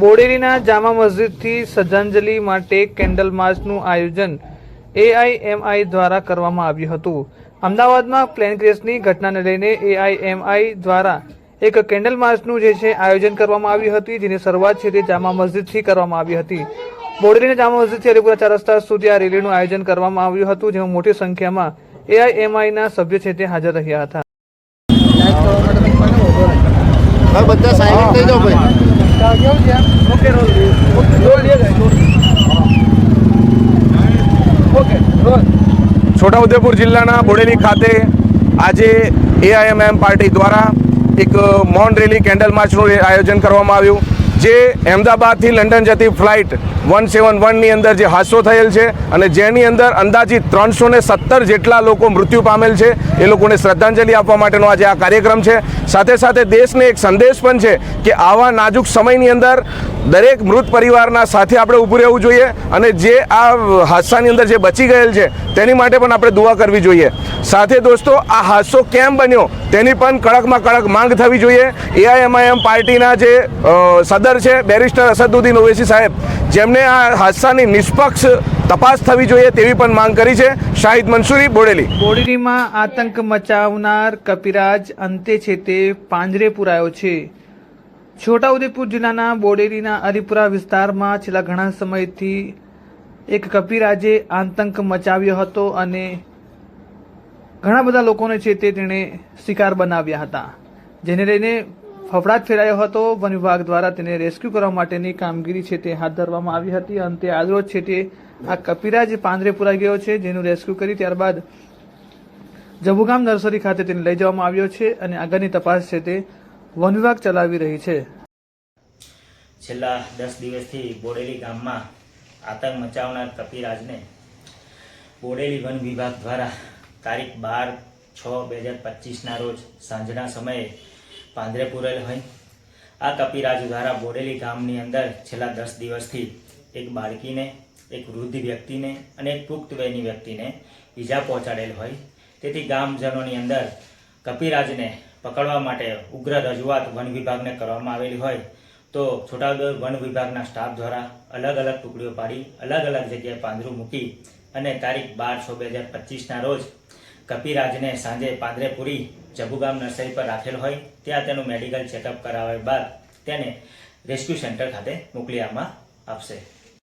બોડેલીના જામા મસ્જિદથી શ્રદ્ધાંજલિ માટે કેન્ડલ માર્ચનું આયોજન એઆઈએમઆઈ દ્વારા કરવામાં આવ્યું હતું. અમદાવાદમાં પ્લેન ક્રેશની ઘટનાને લઈને એઆઈએમઆઈ દ્વારા એક કેન્ડલ માર્ચનું જે છે આયોજન કરવામાં આવ્યું હતું, જેની શરૂઆત છે તે જામા મસ્જિદથી કરવામાં આવી હતી. બોડેલીના જામા મસ્જિદથી અલીપુરા ચાર રસ્તા સુધી આ રેલીનું આયોજન કરવામાં આવ્યું હતું, જેમાં મોટી સંખ્યામાં એઆઈએમઆઈના સભ્યો છે તે હાજર રહ્યા હતા. બધા સાયલેન્ટ થઈ જાઓ ભાઈ. છોટાઉદેપુર જિલ્લાના બોડેલી ખાતે આજે એઆઈએમએમ પાર્ટી દ્વારા એક મૌન રેલી કેન્ડલ માર્ચનું આયોજન કરવામાં આવ્યું. જે અમદાવાદથી લંડન જતી ફ્લાઇટ વન સેવન વનની અંદર જે હાદસો થયેલ છે અને જેની અંદર અંદાજિત ત્રણસો ને સત્તર જેટલા લોકો મૃત્યુ પામેલ છે એ લોકોને શ્રદ્ધાંજલિ આપવા માટેનો આજે આ કાર્યક્રમ છે. સાથે સાથે દેશને એક સંદેશ પણ છે કે આવા નાજુક સમયની અંદર દરેક મૃત પરિવારના સાથે આપણે ઊભું રહેવું જોઈએ અને જે આ હાદસાની અંદર જે બચી ગયેલ છે તેની માટે પણ આપણે દુઆ કરવી જોઈએ. સાથે દોસ્તો આ હાદસો કેમ બન્યો તેની પણ કડકમાં કડક માંગ થવી જોઈએ. એઆઈએમઆઈએમ પાર્ટીના જે અ, સદર છે બેરિસ્ટર અસદુદ્દીન ઓવેસી સાહેબ. જેમને આ હાદસાની નિષ્પક્ષ તપાસ થવી જોઈએ તેવી પણ માંગ કરી છે શાહિદ મંસૂરી બોડેલી. બોડેલીમાં આતંક મચાવનાર કપિરાજ અંતે છે તે પાંજરે પુરાયો છે. છોટાઉદેપુર જિલ્લાના બોડેલીના હરિપુરા વિસ્તારમાં છેલ્લા ઘણા સમયથી એક કપિરાજે આતંક મચાવ્યો હતો અને ઘણા બધા લોકોને છે તે તેણે શિકાર બનાવ્યા હતા. જેને લઈને ફફડાટ ફેરાયો હતો. વન વિભાગ દ્વારા તેને રેસ્ક્યુ કરવા માટેની કામગીરી છે તે હાથ ધરવામાં આવી હતી. અંતે આજરોજ છે તે આ કપિરાજ પાંદરે પુરાઈ ગયો છે, જેનું રેસ્ક્યુ કરી ત્યારબાદ જબુગામ નર્સરી ખાતે તેને લઈ જવામાં આવ્યો છે અને આગળની તપાસ છે તે વન વિભાગ ચલાવી રહી છે. છેલ્લા દસ દિવસથી બોડેલી ગામમાં આતંક મચાવનાર કપિરાજને બોડેલી વન વિભાગ દ્વારા તારીખ બાર છ બે હજાર પચીસના રોજ સાંજના સમયે પાંદરે પૂરેલ હોય. આ કપિરાજ દ્વારા બોડેલી ગામની અંદર છેલ્લા દસ દિવસથી એક બાળકીને, એક વૃદ્ધ વ્યક્તિને અને એક પુખ્ત વયની વ્યક્તિને ઈજા પહોંચાડેલ હોય. તેથી ગામજનોની અંદર કપિરાજને પકડવા માટે ઉગ્ર રજૂઆત વન વિભાગને કરવામાં આવેલી હોય તો છોટાઉદેપુર વન વિભાગના સ્ટાફ દ્વારા અલગ અલગ ટુકડીઓ પાડી, અલગ અલગ જગ્યાએ પાંદરું મૂકી અને તારીખ બાર છ બે હજાર પચીસના રોજ કપિરાજને સાંજે પાંદરેપુરી જબુગામ નર્સરી પર રાખેલ હોય, ત્યાં તેનું મેડિકલ ચેકઅપ કરાવ્યા બાદ તેને રેસ્ક્યુ સેન્ટર ખાતે મોકલી આપવામાં આવશે